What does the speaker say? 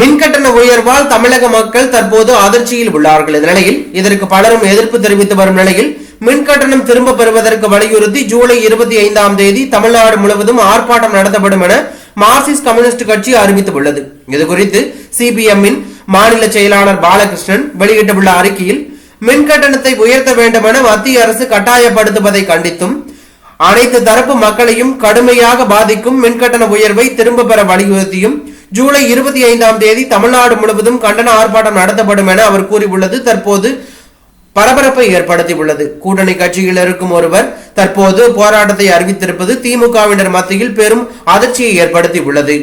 மின்கட்டண உயர்வால் தமிழக மக்கள் தற்போது அதிர்ச்சியில் உள்ளார்கள். இந்த நிலையில் இதற்கு பலரும் எதிர்ப்பு தெரிவித்து வரும் நிலையில் மின்கட்டணம் திரும்ப பெறுவதற்கு வலியுறுத்தி ஜூலை இருபத்தி ஐந்தாம் தேதி தமிழ்நாடு முழுவதும் ஆர்ப்பாட்டம் நடத்தப்படும் என மார்க்சிஸ்ட் கம்யூனிஸ்ட் கட்சி அறிவித்துள்ளது. இதுகுறித்து சிபிஎம்மின் மாநில செயலாளர் பாலகிருஷ்ணன் வெளியிட்டுள்ள அறிக்கையில் மின் கட்டணத்தை உயர்த்த வேண்டும் என மத்திய அரசு கட்டாயப்படுத்துவதை கண்டித்தும் அனைத்து தரப்பு மக்களையும் கடுமையாக பாதிக்கும் மின்கட்டண உயர்வை திரும்ப பெற வலியுறுத்தியும் ஜூலை இருபத்தி ஐந்தாம் தேதி தமிழ்நாடு முழுவதும் கண்டன ஆர்ப்பாட்டம் நடத்தப்படும் என அவர் கூறியுள்ளது. தற்போது பரபரப்பை ஏற்படுத்தியுள்ளது. கூட்டணி கட்சியில் இருக்கும் ஒருவர் தற்போது போராட்டத்தை அறிவித்திருப்பது திமுகவினர் மத்தியில் பெரும் அதிர்ச்சியை ஏற்படுத்தியுள்ளது.